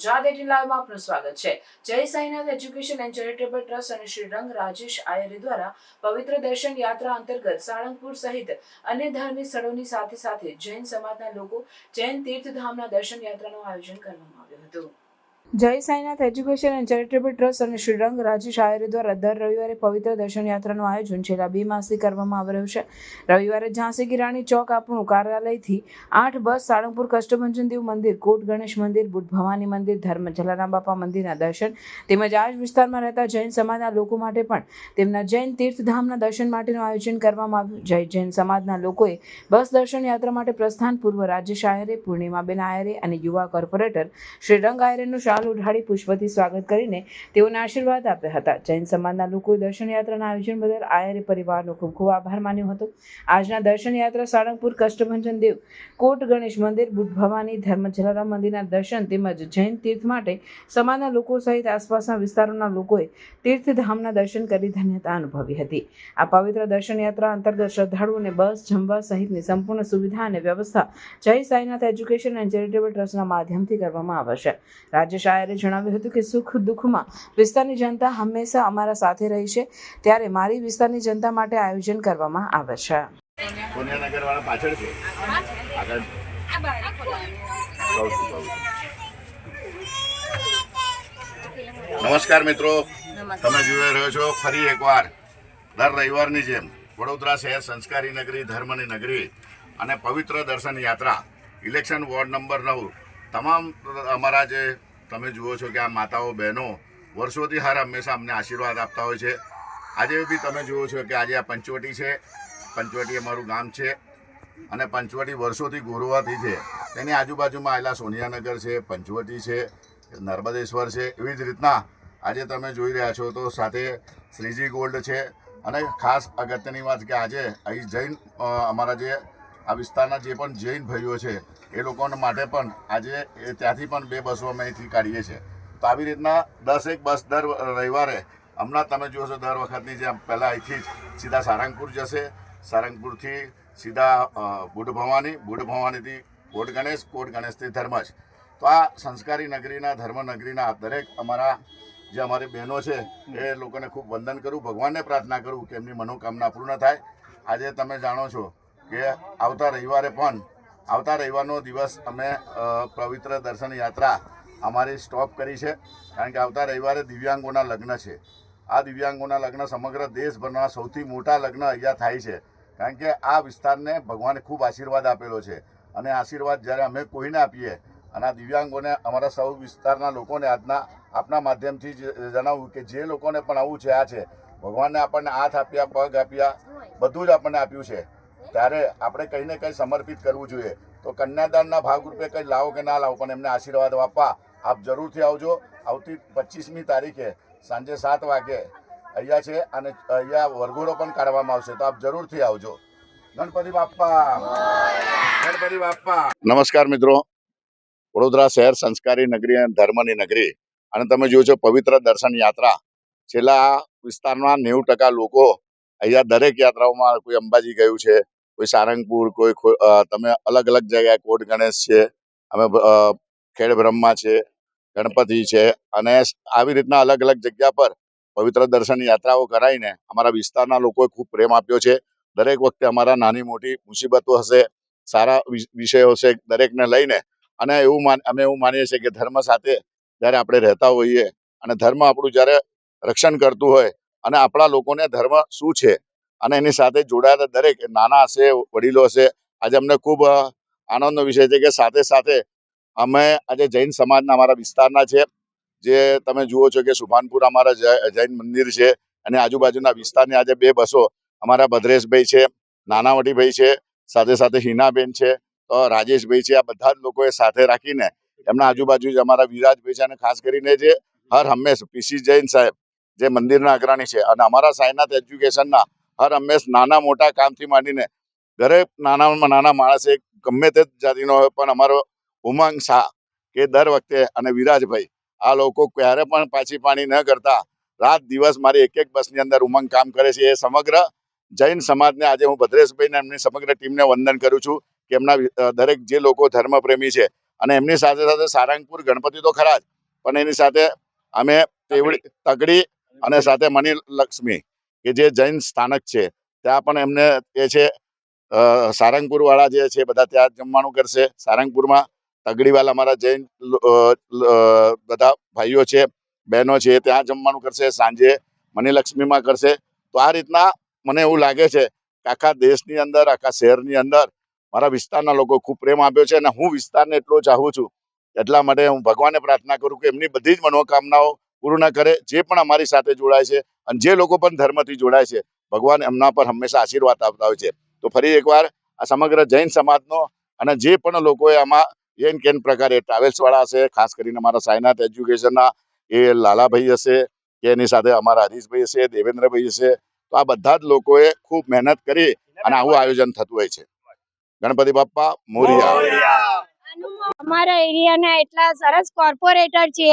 Gujarat eighteen લાઈવમાં આપનું સ્વાગત છે. Jai Sainath education and charitable trust અને શ્રી રંગ રાજેશ આયરે દ્વારા પવિત્ર દર્શન યાત્રા અંતર્ગત સાળંગપુર સહિત અન્ય ધાર્મિક સ્થળોની સાથે સાથે જૈન સમાજના લોકો જૈન તીર્થધામના દર્શન યાત્રાનું આયોજન કરવામાં આવ્યું હતું. Jai Sainath education and charitable trust અને શ્રીરંગ રાજેશ આયરે દ્વારા દર રવિવારે પવિત્ર દર્શન યાત્રાનું આયોજન છેલ્લા બે માસથી કરવામાં આવી રહ્યું છે. રવિવારે ઝાંસી ગિરાણી ચોક આપણું કાર્યાલયથી આઠ બસ, સાળંગપુર કષ્ટભંજન દેવ મંદિર, કોટ ગણેશ મંદિર બુટ ભવાની મંદિર, ધર્મ જલારામ બાપા મંદિરના દર્શન તેમજ આ જ વિસ્તારમાં રહેતા જૈન સમાજના લોકો માટે પણ તેમના જૈન તીર્થધામના દર્શન માટેનું આયોજન કરવામાં આવ્યું. જય જૈન સમાજના લોકોએ બસ દર્શન યાત્રા માટે પ્રસ્થાન પૂર્વ રાજેશ આયરે, પૂર્ણિમાબેન આયરે અને યુવા કોર્પોરેટર શ્રીરંગ આયરેનું શાલ ઉઢાડી પુષ્પથી સ્વાગત કરીને તેઓને આશીર્વાદ આપ્યા હતા. જૈન સમાજના લોકોએ દર્શન આયોજન બદલ આયરે પરિવારનો ખૂબ ખૂબ આભાર માન્યો હતો. આજના દર્શન સાળંગપુર કષ્ટભંજન દેવ કોટ ગણેશ મંદિર, બુદ્ધ ભવાની ધર્મ મંદિરના દર્શન તેમજ જૈન તીર્થ માટે સમાજના લોકો સહિત આસપાસના વિસ્તારોના લોકોએ તીર્થધામના દર્શન કરી ધન્યતા અનુભવી હતી. આ પવિત્ર દર્શન યાત્રા અંતર્ગત શ્રદ્ધાળુઓને બસ જમવા સહિતની સંપૂર્ણ સુવિધા અને વ્યવસ્થા જય સાઈનાથ એજ્યુકેશન એન્ડ ચેરિટેબલ ટ્રસ્ટના માધ્યમથી કરવામાં આવશે. રાજેશ આયરે જણાવ્યું હતું કે સુખ દુઃખમાં વિસ્તારની જનતા હંમેશા અમારા સાથે રહી છે. ત્યારે મારી વિસ્તારની જનતા માટે આયોજન કરવામાં આવે છે. પાછળ આગળ. છું. નમસ્કાર મિત્રો. તમે જોઈ રહ્યો છો ફરી એકવાર દર રવિવારની જેમ વડોદરા શહેર સંસ્કારી નગરી ધર્મની નગરી અને પવિત્ર દર્શન યાત્રા ઇલેક્શન વોર્ડ નંબર નવ તમામ અમારા જે તમે જુઓ છો કે આ માતાઓ, બહેનો વર્ષોથી હર હંમેશા અમને આશીર્વાદ આપતા હોય છે. આજે બી તમે જુઓ છો કે આજે આ પંચવટી છે. પંચવટી અમારું ગામ છે અને પંચવટી વર્ષોથી ગોરવાથી છે. તેની આજુબાજુમાં આવેલા સોનિયાનગર છે, પંચવટી છે, નર્મદેશ્વર છે, એવી જ રીતના આજે તમે જોઈ રહ્યા છો તો સાથે શ્રીજી ગોલ્ડ છે. અને ખાસ અગત્યની વાત કે આજે અહીં જૈન અમારા જે આ વિસ્તારના જે પણ જૈન ભાઈઓ છે, એ લોકોને માટે પણ આજે ત્યાંથી પણ બે બસો અમે અહીંથી કાઢીએ છીએ. તો આવી રીતના દસ એક બસ દર રવિવારે, હમણાં તમે જોશો દર વખતની જેમ પહેલાં અહીંથી જ સીધા સારંગપુર જશે. સારંગપુરથી સીધા બુઢ ભવાની બુઢ ભવાનીથી કોટ ગણેશ, કોટ ગણેશથી ધર્મજ. તો આ સંસ્કારી નગરીના, ધર્મ નગરીના દરેક અમારા જે અમારી બહેનો છે, એ લોકોને ખૂબ વંદન કરું, ભગવાનને પ્રાર્થના કરું કે એમની મનોકામના પૂર્ણ થાય. આજે તમે જાણો છો કે આવતા રવિવારે પણ, આવતા રવિવારનો દિવસ અમે પવિત્ર દર્શન યાત્રા અમારી સ્ટોપ કરી છે. કારણ કે આવતા રવિવારે દિવ્યાંગોના લગ્ન છે. આ દિવ્યાંગોના લગ્ન સમગ્ર દેશભરના સૌથી મોટા લગ્ન અહીંયા થાય છે. કારણ કે આ વિસ્તારને ભગવાને ખૂબ આશીર્વાદ આપેલો છે. અને આશીર્વાદ જ્યારે અમે કોઈને આપીએ, અને આ દિવ્યાંગોને અમારા સૌ વિસ્તારના લોકોને આજના, આપના માધ્યમથી જણાવવું કે જે લોકોને પણ આવું છે, આ છે, ભગવાનને આપણને હાથ આપ્યા, પગ આપ્યા, બધું જ આપણને આપ્યું છે. ત્યારે આપણે કંઈને કંઈ સમર્પિત કરવું જોઈએ. તો કન્યાદાનના ભાગરૂપે કંઈ લાવો કે ના લાવો, પણ એમને આશીર્વાદ આપવા આપ જરૂરથી આવજો. આવતી પચીસમી તારીખે સાંજે સાત વાગે અહીંયા છે અને અહીંયા વરઘોડો પણ કાઢવામાં આવશે. તો આપ જરૂરથી આવજો. ગણપતિ બાપ્પા! ગણપતિ બાપ્પા! નમસ્કાર મિત્રો. વડોદરા શહેર સંસ્કારી નગરી અને ધર્મની નગરી. અને તમે જોયો છો પવિત્ર દર્શન યાત્રા. છેલ્લા વિસ્તારના નેવું ટકા લોકો અહીંયા દરેક યાત્રાઓમાં કોઈ અંબાજી ગયું છે. કોઈ સારંગપુર, કોઈ તમે અલગ અલગ જગ્યાએ કોટ ગણેશ છે, અમે ખેડ બ્રહ્મા છે, ગણપતિ છે અને આવી રીતના અલગ અલગ જગ્યા પર પવિત્ર દર્શન યાત્રાઓ કરાવીને અમારા વિસ્તારના લોકોએ ખૂબ પ્રેમ આપ્યો છે. દરેક વખતે અમારા નાની મોટી મુસીબતો હશે, સારા વિષયો હશે દરેકને લઈને અને એવું અમે એવું માનીએ છીએ કે ધર્મ સાથે જ્યારે આપણે રહેતા હોઈએ અને ધર્મ આપણું જ્યારે રક્ષણ કરતું હોય અને આપણા લોકોને ધર્મ શું છે અને એની સાથે જોડાયેલા દરેક. નાના હશે, વડીલો હશે. આજે અમને ખૂબ આનંદનો વિષય છે કે સાથે સાથે અમે આજે જૈન સમાજના અમારા વિસ્તારના છે. જે તમે જુઓ છો કે સુભાનપુર અમારા જૈન મંદિર છે અને આજુબાજુના વિસ્તારની આજે બે બસો અમારા ભદ્રેશભાઈ છે, નાનાવટીભાઈ છે, સાથે સાથે હિનાબેન છે તો રાજેશભાઈ છે. આ બધા જ લોકોએ સાથે રાખીને એમના આજુબાજુ જ અમારા વિરાજભાઈ છે અને ખાસ કરીને જે હર હંમેશ પીસી જૈન સાહેબ, જે મંદિરના અગ્રણી છે અને અમારા સાયનાથ એજ્યુકેશનના હર હંમેશ નાના મોટા કામથી માંડીને દરેક નાનામાં નાના માણસે ગમે તે જાતિનો હોય પણ અમારો ઉમંગ શાહ કે દર વખતે અને વિરાજભાઈ આ લોકો ક્યારે પણ પાછી પાણી ન કરતા. રાત દિવસ મારી એક એક બસની અંદર ઉમંગ કામ કરે છે. એ સમગ્ર જૈન સમાજને આજે હું ભદ્રેશભાઈને એમની સમગ્ર ટીમને વંદન કરું છું કે એમના દરેક જે લોકો ધર્મપ્રેમી છે અને એમની સાથે સાથે સારંગપુર ગણપતિ તો ખરા જ પણ એની સાથે અમે તેવડી તગડી અને સાથે મની લક્ષ્મી કે જે જૈન સ્થાનક છે, ત્યાં પણ એમને એ છે સારંગપુર વાળા જે છે, બધા ત્યાં જમવાનું કરશે. સારંગપુરમાં તગડીવાલા અમારા જૈન બધા ભાઈઓ છે, બહેનો છે ત્યાં જમવાનું કરશે, સાંજે મનીલક્ષ્મીમાં કરશે. તો આ રીતના મને એવું લાગે છે કે આખા દેશની અંદર, આખા શહેરની અંદર મારા વિસ્તારના લોકો ખૂબ પ્રેમ આપ્યો છે અને હું વિસ્તારને એટલો ચાહું છું. એટલા માટે હું ભગવાનને પ્રાર્થના કરું કે એમની બધી જ મનોકામનાઓ પૂર્ણ કરે જે પણ અમારી સાથે જોડાય છે અને જે લોકો પણ ધર્મથી જોડાય છે ભગવાન એમના પર હંમેશા આશીર્વાદ આપતા હોય છે. તો ફરી એકવાર આ સમગ્ર જૈન સમાજનો અને જે પણ લોકોએ આમાં એન કેન પ્રકારે ટ્રાવેલ્સવાળા હશે ખાસ કરીને અમારા સાયનાથ એજ્યુકેશનના એ લાલાભાઈ હશે કે એની સાથે અમારા હરીશભાઈ હશે દેવેન્દ્રભાઈ હશે તો આ બધા જ લોકોએ ખૂબ મહેનત કરી અને આવું આયોજન થતું હોય છે. ગણપતિ બાપ્પા મોરિયા. અમારા એરિયાના એટલા સરસ કોર્પોરેટર છે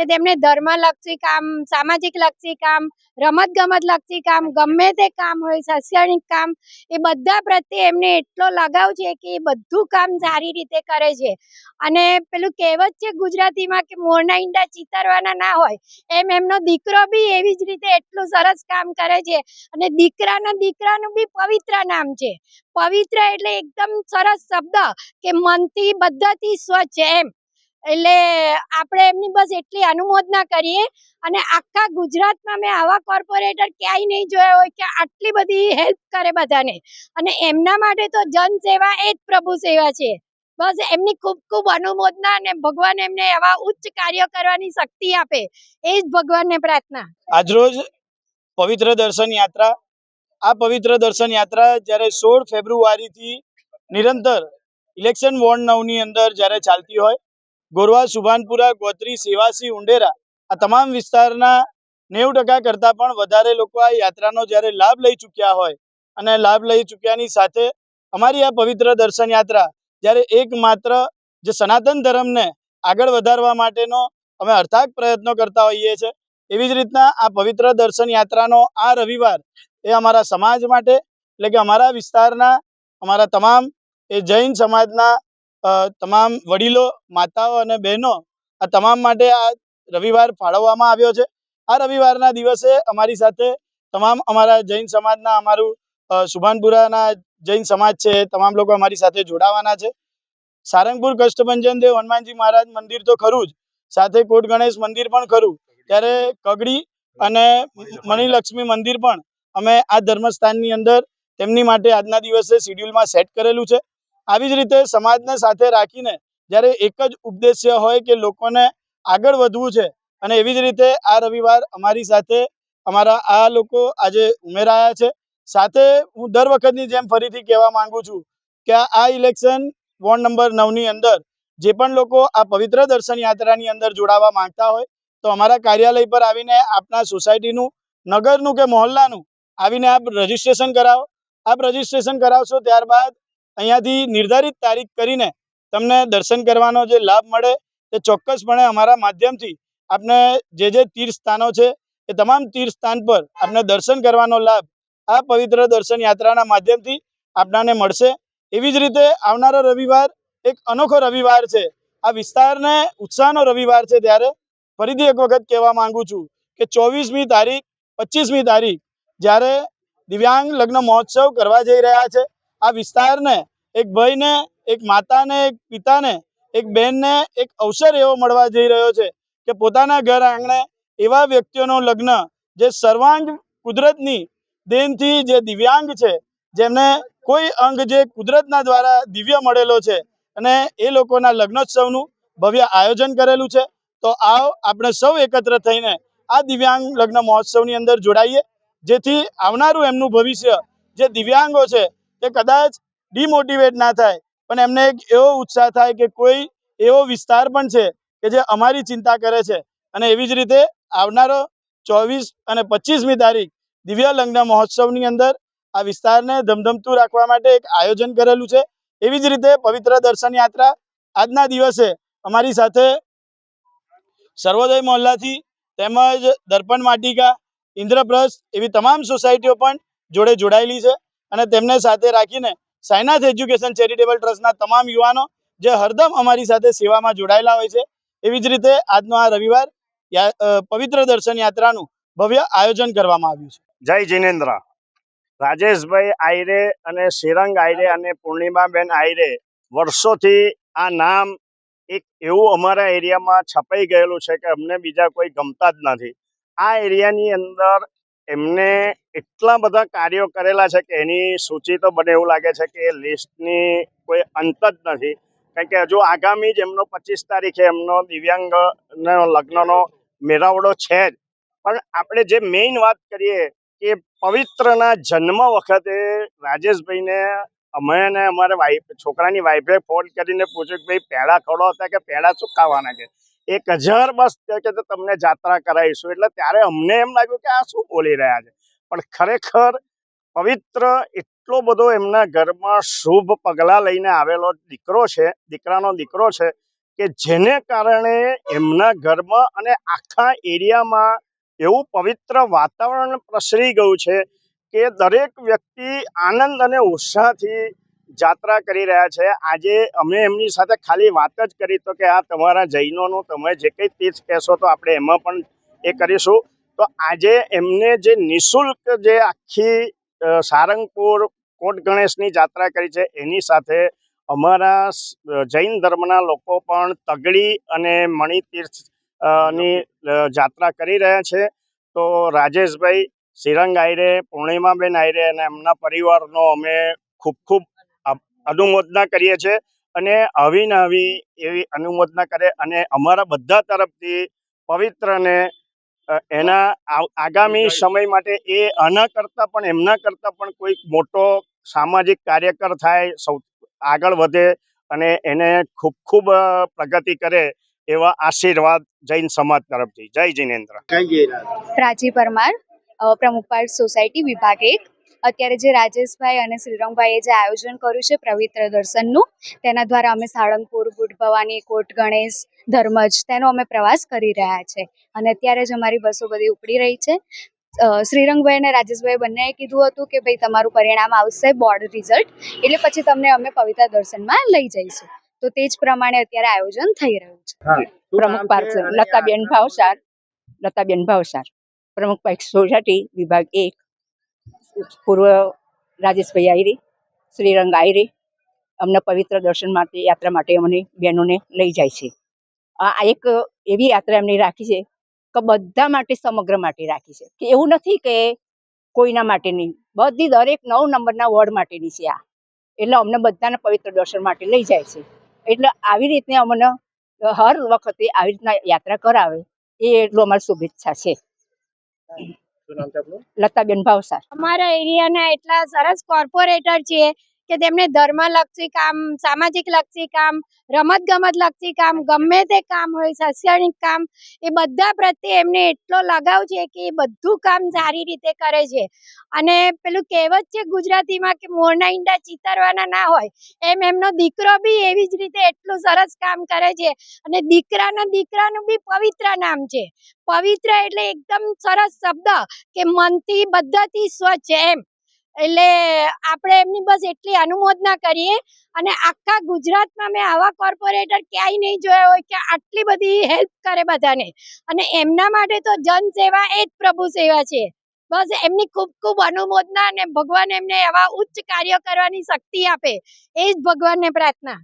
કે તેમને ધર્મલક્ષી કામ, સામાજિક લક્ષી કામ રમત ગમત લક્ષી કામ, ગમે તે કામ હોય, શૈક્ષણિક કામ, એ બધા પ્રત્યે એમને એટલો લગાવ છે કે એ બધું કામ સારી રીતે કરે છે. અને પેલું કહેવત છે ગુજરાતીમાં કે મોરના ઈંડા ચિતરવાના ના હોય, એમ એમનો દીકરો બી એવી જ રીતે એટલું સરસ કામ કરે છે. અને દીકરાના દીકરાનું બી પવિત્ર નામ છે. પવિત્ર એટલે એકદમ સરસ શબ્દ કે મનથી બધાથી સ્વચ્છ એમ. એટલે આપણે એમની બસ એટલી અનુમોદના કરીએ. અને આખા ગુજરાતમાં મેં આવા કોર્પોરેટર ક્યાંય નહીં જોયા હોય કે આટલી બધી હેલ્પ કરે બધાને. અને એમના માટે તો જન સેવા એ જ પ્રભુ સેવા છે. બસ એમની ખૂબ ખૂબ અનુમોદના અને ભગવાન એમને આવા ઉચ્ચ કાર્ય કરવાની શક્તિ આપે. એ જ ભગવાનને પ્રાર્થના. આજરોજ પવિત્ર દર્શન યાત્રા, આ પવિત્ર દર્શન યાત્રા જ્યારે સોળ ફેબ્રુઆરીથી નિરંતર ઇલેક્શન વોર્ડ નવની અંદર જ્યારે ચાલતી હોય ગોરવા, સુભાનપુરા, ગોત્રી, સેવાસી, ઉંડેરા આ તમામ વિસ્તારના નેવું ટકા કરતાં પણ વધારે લોકો આ યાત્રાનો જ્યારે લાભ લઈ ચૂક્યા હોય અને લાભ લઈ ચૂક્યાની સાથે અમારી આ પવિત્ર દર્શન યાત્રા જ્યારે એકમાત્ર જે સનાતન ધર્મને આગળ વધારવા માટેનો અમે અર્થાત પ્રયત્નો કરતા હોઈએ છીએ એવી જ રીતના આ પવિત્ર દર્શન યાત્રાનો આ રવિવાર એ અમારા સમાજ માટે એટલે કે અમારા વિસ્તારના, અમારા તમામ એ જૈન સમાજના તમામ વડીલો, માતાઓ અને બહેનો આ તમામ માટે આ રવિવાર ફાળવવામાં આવ્યો છે. આ રવિવારના દિવસે અમારી સાથે તમામ અમારા જૈન સમાજના, અમારું સુભાનપુરાના જૈન સમાજ છે તમામ લોકો અમારી સાથે જોડાવાના છે. સારંગપુર કષ્ટભંજન દેવ હનુમાનજી મહારાજ મંદિર તો ખરું જ. સાથે કોટ ગણેશ મંદિર પણ ખરું. ત્યારે કગડી અને મણિલક્ષ્મી મંદિર પણ અમે આ ધર્મસ્થાનની અંદર તેમની માટે આજના દિવસે શિડ્યુલમાં સેટ કરેલું છે. આવી જ રીતે સમાજને સાથે રાખીને જ્યારે એક જ ઉપદેશ્ય હોય કે લોકોને આગળ વધવું છે અને એવી જ રીતે આ રવિવાર અમારી સાથે અમારા આ લોકો આજે ઉમેરાયા છે. સાથે હું દર વખતની જેમ ફરીથી કહેવા માંગુ છું કે આ- ઇલેક્શન વોર્ડ નંબર નવની અંદર જે પણ લોકો આ પવિત્ર દર્શન યાત્રાની અંદર જોડાવા માંગતા હોય તો અમારા કાર્યાલય પર આવીને આપના સોસાયટીનું, નગરનું કે મહોલ્લાનું આવીને આપ રજીસ્ટ્રેશન કરાવો. આપ રજીસ્ટ્રેશન કરાવશો ત્યારબાદ અહીંયાથી નિર્ધારિત તારીખ કરીને તમને દર્શન કરવાનો જે લાભ મળે તે ચોક્કસપણે અમારા માધ્યમથી આપને જે જે તીર્થ સ્થાનો છે એ તમામ તીર્થ સ્થાન પર આપને દર્શન કરવાનો લાભ આ પવિત્ર દર્શન યાત્રાના માધ્યમથી આપણાને મળશે. એવી જ રીતે આવનારો રવિવાર એક અનોખો રવિવાર છે. આ વિસ્તારને ઉત્સાહનો રવિવાર છે ત્યારે ફરીથી એક વખત કહેવા માંગુ છું કે ચોવીસમી તારીખ પચીસમી તારીખ જ્યારે દિવ્યાંગ લગ્ન મહોત્સવ કરવા જઈ રહ્યા છે આ વિસ્તારને એક ભાઈને, એક માતાને, એક પિતાને, એક બહેનને એક અવસર એવો મળવા જઈ રહ્યો છે કે પોતાના ઘર આંગણે એવા વ્યક્તિઓનું લગ્ન જે સર્વાંગ કુદરતની દેનથી જે દિવ્યાંગ છે, જેમને કોઈ અંગ જે કુદરતના દ્વારા દિવ્ય મળેલો છે અને એ લોકોના લગ્નોત્સવનું ભવ્ય આયોજન કરેલું છે, તો આવો આપણે સૌ એકત્ર થઈને આ દિવ્યાંગ લગ્ન મહોત્સવની અંદર જોડાઈએ, જેથી આવનારું એમનું ભવિષ્ય જે દિવ્યાંગો છે તે કદાચ ડિમોટિવેટ ના થાય. પણ એમને એક એવો ઉત્સાહ થાય કે કોઈ એવો વિસ્તાર પણ છે કે જે અમારી ચિંતા કરે છે. અને એવી જ રીતે આવનારો ચોવીસ અને પચીસમી તારીખ દિવ્ય લગ્ન મહોત્સવની અંદર આ વિસ્તારને ધમધમતું રાખવા માટે એક આયોજન કરેલું છે. એવી જ રીતે પવિત્ર દર્શન યાત્રા આજના દિવસે અમારી સાથે સર્વોદય મહોલ્લાથી તેમજ દર્પણ માટિકા, ઇન્દ્રપ્રસ્થ એવી તમામ સોસાયટીઓ પણ જોડે જોડાયેલી છે. અને તેમને સાથે રાખીને સાયનાથ એજ્યુકેશન ચેરિટેબલ ટ્રસ્ટના તમામ યુવાનો જે હરદમ અમારી સાથે સેવામાં જોડાયેલા હોય છે, એવી જ રીતે આજનો આ રવિવાર પવિત્ર દર્શન યાત્રાનું ભવ્ય આયોજન કરવામાં આવ્યું છે. જય જિનેન્દ્ર. રાજેશભાઈ આયરે અને શ્રીરંગ આયરે અને પૂર્ણિમાબેન આયરે વર્ષોથી આ નામ એક એવું અમારા એરિયામાં છપાઈ ગયેલું છે કે અમને બીજા કોઈ ગમતા જ નથી. આ એરિયાની અંદર એમને એટલા બધા કાર્યો કરેલા છે કે એની સૂચિ તો બને એવું લાગે છે કે લિસ્ટની કોઈ અંત જ નથી. કારણ કે હજુ આગામી જ એમનો પચીસ તારીખે એમનો દિવ્યાંગનો લગ્નનો મેળાવડો છે જ. પણ આપણે જે મેઇન વાત કરીએ કે પવિત્રના જન્મ વખતે રાજેશભાઈને અમે ને અમારે વાઈફ છોકરાની વાઈફે ફોન કરીને પૂછ્યું કે ભાઈ પેડા ખવડો હતા કે પેડા શું ખાવાના છે? એક હજાર બસ કે તમને જાત્રા કરાવીશું. એટલે ત્યારે અમને એમ લાગ્યું કે આ શું બોલી રહ્યા છે? પણ ખરેખર પવિત્ર એટલો બધો એમના ઘરમાં શુભ પગલાં લઈને આવેલો દીકરો છે, દીકરાનો દીકરો છે, કે જેને કારણે એમના ઘરમાં અને આખા એરિયામાં એવું પવિત્ર વાતાવરણ પ્રસરી ગયું છે કે દરેક વ્યક્તિ આનંદ અને ઉત્સાહથી જાત્રા કરી રહ્યા છે. આજે અમે એમની સાથે ખાલી વાત જ કરી તો કે આ તમારા જૈનોનું તમે જે કંઈ તીર્થ કહેશો તો આપણે એમાં પણ એ કરીશું. તો આજે એમને જે નિઃશુલ્ક જે આખી સારંગપુર, કોટ ગણેશની જાત્રા કરી છે, એની સાથે અમારા જૈન ધર્મના લોકો પણ તગડી અને મણિતીર્થની જાત્રા કરી રહ્યા છે. તો રાજેશભાઈ, શ્રીરંગ આયરે, પૂર્ણિમાબેન આયરે અને એમના પરિવારનો અમે ખૂબ ખૂબ અનુમોદના કરીએ છીએ અને આવી ને આવી એવી અનુમોદના કરે અને અમારા બધા તરફથી પવિત્રને ને એના આગામી સમય માટે એ આના કરતાં પણ એમના કરતાં પણ કોઈક મોટો સામાજિક કાર્યકર થાય સૌ આગળ વધે અને એને ખૂબ ખૂબ પ્રગતિ કરે એવા આશીર્વાદ જૈન સમાજ તરફથી. જય જિનેન્દ્ર. પ્રાચી પરમાર અ, સોસાયટી વિભાગ એક. અત્યારે જે રાજેશભાઈ અને શ્રીરંગભાઈએ જે આયોજન કર્યું છે પવિત્ર દર્શનનું તેના દ્વારા અમે સાળંગપુર બુટ ભવાની કોટ ગણેશ ધર્મજ તેનો અમે પ્રવાસ કરી રહ્યા છે. અને અત્યારે જ અમારી બસો બધી ઉપડી રહી છે. શ્રીરંગભાઈ અને રાજેશભાઈ બંનેએ કીધું હતું કે ભાઈ તમારું પરિણામ આવશે બોર્ડ રિઝલ્ટ એટલે પછી તમને અમે પવિત્ર દર્શનમાં લઈ જઈશું. તો તે જ પ્રમાણે અત્યારે આયોજન થઈ રહ્યું છે. પ્રમુખ પાર્સલ લતાબેન ભાવસાર લતાબેન ભાવસાર પ્રમુખ પાર્ક સોસાયટી વિભાગ એક. પૂર્વ રાજેશભાઈ આયરી, શ્રીરંગ આયરી, અમને પવિત્ર દર્શન માટે, યાત્રા માટે અમને બહેનોને લઈ જાય છે. આ એક એવી યાત્રા એમની રાખી છે કે બધા માટે સમગ્ર માટે રાખી છે. કે એવું નથી કે કોઈના માટે નહીં, બધી દરેક નવ નંબરના વોર્ડ માટેની છે આ. એટલે અમને બધાને પવિત્ર દર્શન માટે લઈ જાય છે. એટલે આવી રીતે અમને હર વખતે આવી રીતના યાત્રા કરાવે, એ એટલું અમારી શુભેચ્છા છે. લતાબેન ભાવસાર. અમારા એરિયાના એટલા સરસ કોર્પોરેટર છે કે તેમને ધર્મલક્ષી કામ, સામાજિક લક્ષી કામ રમત ગમત લક્ષી કામ, ગમે તે કામ હોય, શૈક્ષણિક કામ, એ બધા પ્રત્યે એમને એટલો લગાવ છે કે એ બધું કામ સારી રીતે કરે છે. અને પેલું કહેવત છે ગુજરાતીમાં કે મોરના ઈંડા ચિતરવાના ના હોય, એમ એમનો દીકરો બી એવી જ રીતે એટલું સરસ કામ કરે છે. અને દીકરાના દીકરાનું બી પવિત્ર નામ છે. પવિત્ર એટલે એકદમ સરસ શબ્દ કે મનથી બધાથી સ્વચ્છ એમ. એટલે આપણે એમની બસ એટલી અનુમોદના કરીએ. અને આખા ગુજરાતમાં મેં આવા કોર્પોરેટર ક્યાંય નહીં જોયા હોય કે આટલી બધી હેલ્પ કરે બધાને. અને એમના માટે તો જન સેવા એ જ પ્રભુ સેવા છે. બસ એમની ખૂબ ખૂબ અનુમોદના અને ભગવાન એમને એવા ઉચ્ચ કાર્ય કરવાની શક્તિ આપે. એ જ ભગવાનને પ્રાર્થના.